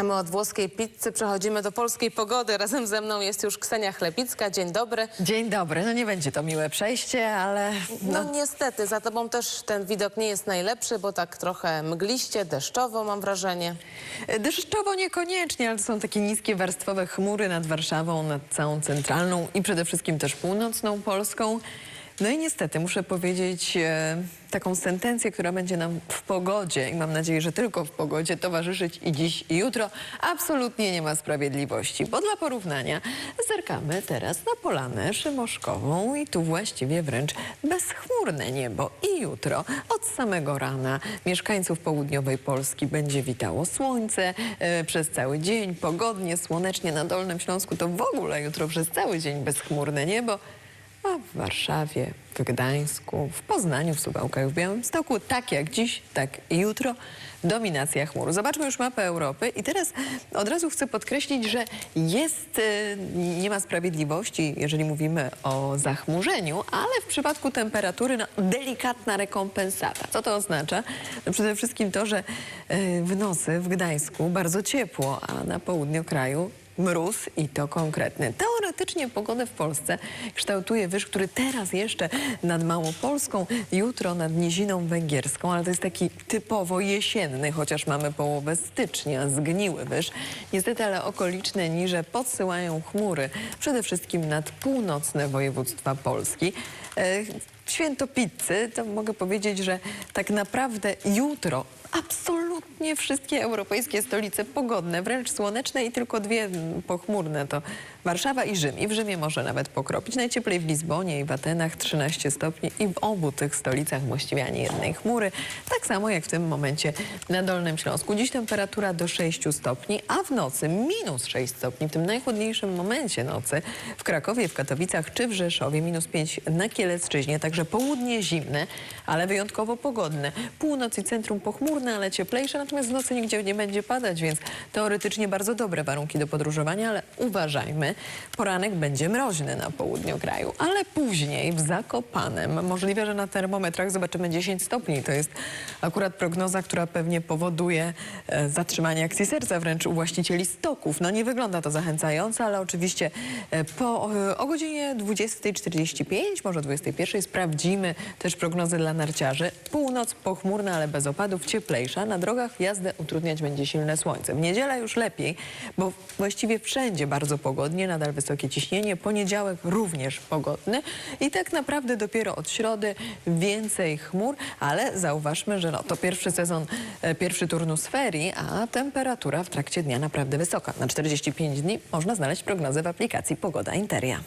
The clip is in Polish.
A my od włoskiej pizzy przechodzimy do polskiej pogody. Razem ze mną jest już Ksenia Chlepicka. Dzień dobry. Dzień dobry. No nie będzie to miłe przejście, ale No, no, niestety, za tobą też ten widok nie jest najlepszy, bo tak trochę mgliście, deszczowo mam wrażenie. deszczowo niekoniecznie, ale to są takie niskie warstwowe chmury nad Warszawą, nad całą centralną i przede wszystkim też północną Polską. No i niestety muszę powiedzieć e, taką sentencję, która będzie nam w pogodzie i mam nadzieję, że tylko w pogodzie towarzyszyć i dziś i jutro. Absolutnie nie ma sprawiedliwości, bo dla porównania zerkamy teraz na Polanę Szymoszkową i tu właściwie wręcz bezchmurne niebo. I jutro od samego rana mieszkańców południowej Polski będzie witało słońce e, przez cały dzień, pogodnie, słonecznie na Dolnym Śląsku. To w ogóle jutro przez cały dzień bezchmurne niebo. A w Warszawie, w Gdańsku, w Poznaniu, w Suwałkach, w Białymstoku, tak jak dziś, tak i jutro, dominacja chmur. Zobaczmy już mapę Europy i teraz od razu chcę podkreślić, że jest, e, nie ma sprawiedliwości, jeżeli mówimy o zachmurzeniu, ale w przypadku temperatury no, delikatna rekompensata. Co to oznacza? No, przede wszystkim to, że e, w nocy w Gdańsku bardzo ciepło, a na południu kraju mróz i to konkretny. Teoretycznie pogodę w Polsce kształtuje wyż, który teraz jeszcze nad Małopolską, jutro nad Niziną Węgierską, ale to jest taki typowo jesienny, chociaż mamy połowę stycznia, zgniły wyż. Niestety, ale okoliczne niże podsyłają chmury, przede wszystkim nad północne województwa Polski. E, Święto pizzy, to mogę powiedzieć, że tak naprawdę jutro absolutnie wszystkie europejskie stolice pogodne, wręcz słoneczne i tylko dwie pochmurne to Warszawa i Rzym. I w Rzymie może nawet pokropić. Najcieplej w Lizbonie i w Atenach 13 stopni i w obu tych stolicach właściwie ani jednej chmury. Tak samo jak w tym momencie na Dolnym Śląsku. Dziś temperatura do 6 stopni, a w nocy minus 6 stopni. W tym najchłodniejszym momencie nocy w Krakowie, w Katowicach czy w Rzeszowie minus 5 na Kielecczyźnie. Także południe zimne, ale wyjątkowo pogodne. Północ i centrum pochmurne, ale cieplejsze, natomiast w nocy nigdzie nie będzie padać, więc teoretycznie bardzo dobre warunki do podróżowania, ale uważajmy, poranek będzie mroźny na południu kraju, ale później w Zakopanem, możliwe, że na termometrach zobaczymy 10 stopni. To jest akurat prognoza, która pewnie powoduje e, zatrzymanie akcji serca wręcz u właścicieli stoków. No nie wygląda to zachęcająco, ale oczywiście e, po, e, o godzinie 20.45, może 21.00 sprawdzimy też prognozę dla narciarzy. Północ pochmurna, ale bez opadów, cieplejsza. Na drogach jazdę utrudniać będzie silne słońce. W niedzielę już lepiej, bo właściwie wszędzie bardzo pogodnie, nadal wysokie ciśnienie. Poniedziałek również pogodny i tak naprawdę dopiero od środy więcej chmur, ale zauważmy, że no, to pierwszy sezon, e, pierwszy turnus ferii, a temperatura w trakcie dnia naprawdę wysoka. Na 45 dni można znaleźć prognozę w aplikacji Pogoda Interia.